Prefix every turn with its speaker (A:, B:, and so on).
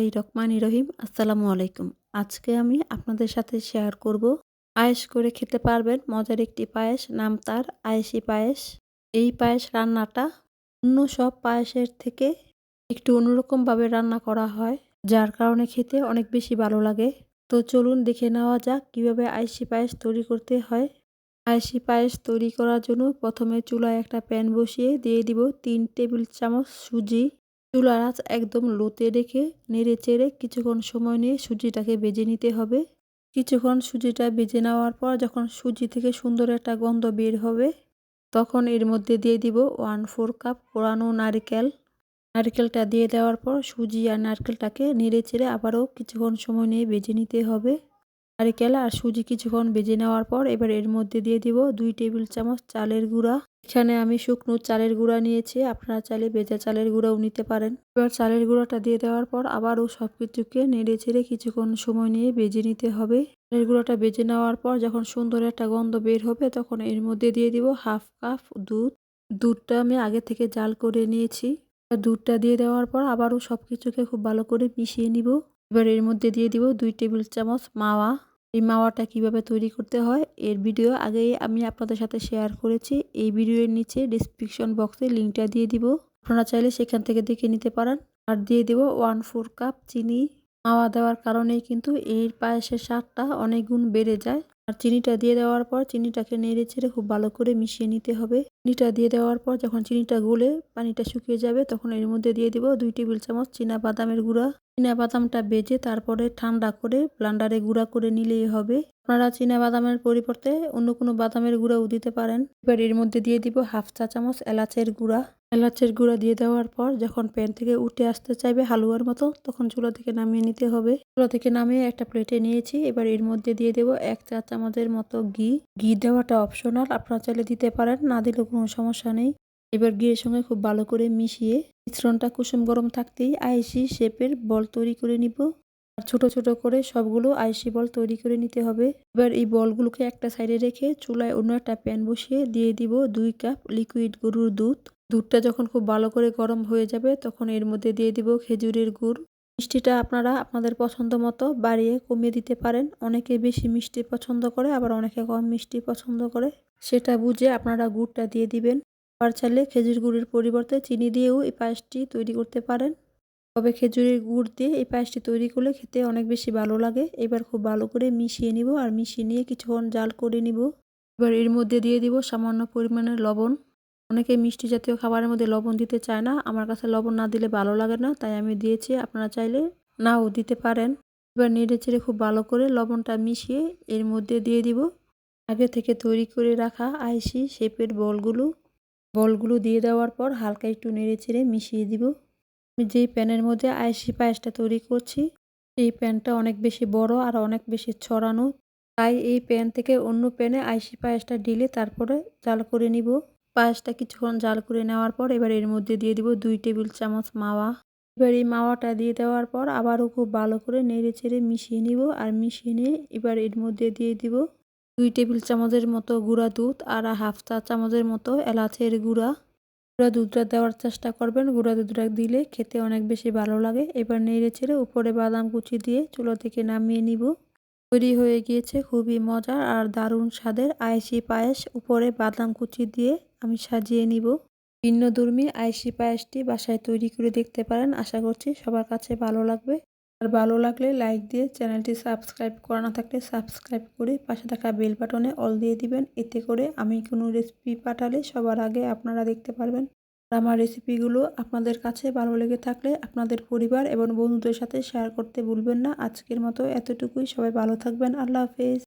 A: বিসমিল্লাহ রহমান রহিম আসসালামু আলাইকুম। আজকে আমি আপনাদের সাথে শেয়ার করব পায়েস করে খেতে পারবেন মজার একটি পায়েস, নাম তার আয়েসি পায়েস। এই পায়েস রান্নাটা অন্য সব পায়েসের থেকে একটু অন্যরকমভাবে রান্না করা হয়, যার কারণে খেতে অনেক বেশি ভালো লাগে। তো চলুন দেখে নেওয়া যাক কীভাবে আইসি পায়েস তৈরি করতে হয়। আইসি পায়েস তৈরি করার জন্য প্রথমে চুলায় একটা প্যান বসিয়ে দিয়ে দিব তিন টেবিল চামচ সুজি। চুলার আঁচ একদম লোতে রেখে নেড়ে চেড়ে কিছুক্ষণ সময় নিয়ে সুজিটাকে বেজে নিতে হবে। কিছুক্ষণ সুজিটা বেজে নেওয়ার পর যখন সুজি থেকে সুন্দর একটা গন্ধ বের হবে, তখন এর মধ্যে দিয়ে দিব ওয়ান ফোর কাপ কোরানো নারকেল। নারকেলটা দিয়ে দেওয়ার পর সুজি আর নারকেলটাকে নেড়ে চেড়ে আবারও কিছুক্ষণ সময় নিয়ে বেজে নিতে হবে। নারিকেল আর সুজি কিছুক্ষণ বেজে নেওয়ার পর এবার এর মধ্যে দিয়ে দিব দুই টেবিল চামচ চালের গুঁড়া। এখানে আমি শুকনো চালের গুঁড়া নিয়েছি। আপনারা চাইলে ভেজা চালের গুঁড়াও নিতে পারেন। এবার চালের গুঁড়াটা দিয়ে দেওয়ার পর আবারও সব কিছুকে নেড়ে ছেড়ে কিছুক্ষণ সময় নিয়ে বেজে নিতে হবে। চালের গুঁড়াটা বেজে নেওয়ার পর যখন সুন্দর একটা গন্ধ বের হবে তখন এর মধ্যে দিয়ে দিব হাফ কাপ দুধ। দুধটা আমি আগে থেকে জাল করে নিয়েছি। দুধটা দিয়ে দেওয়ার পর আবারও সব কিছুকে খুব ভালো করে মিশিয়ে নিব। এবার এর মধ্যে দিয়ে দিব দুই টেবিল চামচ মাওয়া। এই মাওয়াটা কীভাবে তৈরি করতে হয়, এর ভিডিও আগেই আমি আপনাদের সাথে শেয়ার করেছি। এই ভিডিওর নিচে ডিসক্রিপশন বক্সে লিঙ্কটা দিয়ে দিব। আপনারা চাইলে সেখান থেকে দেখে নিতে পারেন। আর দিয়ে দিব ওয়ান ফোর কাপ চিনি। মাওয়া দেওয়ার কারণেই কিন্তু এর পায়েসের স্বাদটা অনেক গুণ বেড়ে যায়। আর চিনিটা দিয়ে দেওয়ার পর চিনিটাকে নেড়ে ছেড়ে খুব ভালো করে মিশিয়ে নিতে হবে। চিনিটা দিয়ে দেওয়ার পর যখন চিনিটা গলে পানিটা শুকিয়ে যাবে তখন এর মধ্যে দিয়ে দিব দুই টেবিল চামচ চীনা বাদামের গুঁড়া। চীনা বাদামটা বেজে তারপরে ঠান্ডা করে ব্লান্ডারে গুঁড়া করে নিলেই হবে। আপনারা চীনা বাদামের পরিবর্তে অন্য কোনো বাদামের গুঁড়াও দিতে পারেন। এবার এর মধ্যে দিয়ে দিব হাফ চা চামচ এলাচের গুঁড়া। এলাচের গুঁড়া দিয়ে দেওয়ার পর যখন প্যান থেকে উঠে আসতে চাইবে হালুয়ার মতো, তখন চুলা থেকে নামিয়ে নিতে হবে। চুলা থেকে নামিয়ে একটা প্লেটে নিয়েছি। এবার এর মধ্যে দিয়ে দেব এক চা চামচের মতো ঘি। ঘি দেওয়াটা অপশনাল, আপনারা চাইলে দিতে পারেন, না দিলেও কোনো সমস্যা নেই। এবার ঘিয়ের সঙ্গে খুব ভালো করে মিশিয়ে মিশ্রণটা কুসুম গরম থাকতেই আইসি শেপের বল তৈরি করে নিব। আর ছোট ছোট করে সবগুলো আইসি বল তৈরি করে নিতে হবে। এবার এই বলগুলোকে একটা সাইডে রেখে চুলায় অন্য একটা প্যান বসিয়ে দিয়ে দিব দুই কাপ লিকুইড গরুর দুধ। দুধটা যখন খুব ভালো করে গরম হয়ে যাবে তখন এর মধ্যে দিয়ে দিব খেজুরের গুড়। মিষ্টিটা আপনারা আপনাদের পছন্দ মতো বাড়িয়ে কমিয়ে দিতে পারেন। অনেকে বেশি মিষ্টি পছন্দ করে, আবার অনেকে কম মিষ্টি পছন্দ করে। সেটা বুঝে আপনারা গুড়টা দিয়ে দিবেন। আবার চাইলে খেজুর গুড়ের পরিবর্তে চিনি দিয়েও এই পায়েসটি তৈরি করতে পারেন। তবে খেজুরের গুড় দিয়ে এই পায়েসটি তৈরি করলে খেতে অনেক বেশি ভালো লাগে। এবার খুব ভালো করে মিশিয়ে নিব আর মিশিয়ে নিয়ে কিছুক্ষণ জাল করে নিব। এবার এর মধ্যে দিয়ে দিব সামান্য পরিমাণের লবণ। অনেকে মিষ্টি জাতীয় খাবারের মধ্যে লবণ দিতে চায় না। আমার কাছে লবণ না দিলে ভালো লাগে না, তাই আমি দিয়েছি। আপনারা চাইলে নাও দিতে পারেন। এবার নেড়ে চেড়ে খুব ভালো করে লবণটা মিশিয়ে এর মধ্যে দিয়ে দিব। আগে থেকে তৈরি করে রাখা আইসি শেপের বলগুলো। বলগুলো দিয়ে দেওয়ার পর হালকা একটু নেড়ে চেড়ে মিশিয়ে দিব। আমি যেই প্যানের মধ্যে আইসি পায়েসটা তৈরি করছি, এই প্যানটা অনেক বেশি বড় আর অনেক বেশি ছড়ানো। তাই এই প্যান থেকে অন্য প্যানে আইসি পায়েসটা ঢেলে তারপরে জাল করে নিব। পায়েসটা কিছুক্ষণ জাল করে নেওয়ার পর এবার এর মধ্যে দিয়ে দিব দুই টেবিল চামচ মাওয়া। এবার এই মাওয়াটা দিয়ে দেওয়ার পর আবারও খুব ভালো করে নেড়ে চেড়ে মিশিয়ে নিব আর মিশিয়ে নিয়ে এবার এর মধ্যে দিয়ে দিব দুই টেবিল চামচের মতো গুঁড়া দুধ আর হাফ চা চামচের মতো এলাচের গুঁড়া। গুঁড়া দুধটা দেওয়ার চেষ্টা করবেন। গুঁড়া দুধটা দিলে খেতে অনেক বেশি ভালো লাগে। এবার নেড়ে ছেড়ে উপরে বাদাম কুচি দিয়ে চুলো থেকে নামিয়ে নিব। তৈরি হয়ে গিয়েছে খুবই মজার আর দারুণ স্বাদের আয়েসি পায়েস। উপরে বাদাম কুচি দিয়ে আমি সাজিয়ে নিব। ভিন্ন ধর্মী আইসি পায়েসটি বাসায় তৈরি করে দেখতে পারেন। আশা করছি সবার কাছে ভালো লাগবে। আর ভালো লাগলে লাইক দিয়ে চ্যানেলটি সাবস্ক্রাইব করা না থাকলে সাবস্ক্রাইব করে পাশে থাকা বেল বাটনে অল দিয়ে দিবেন। এতে করে আমি কোনো রেসিপি পাঠালে সবার আগে আপনারা দেখতে পারবেন। আমার রেসিপিগুলো আপনাদের কাছে ভালো লেগে থাকলে আপনাদের পরিবার এবং বন্ধুদের সাথে শেয়ার করতে ভুলবেন না। আজকের মতো এতটুকুই। সবাই ভালো থাকবেন। আল্লাহ হাফেজ।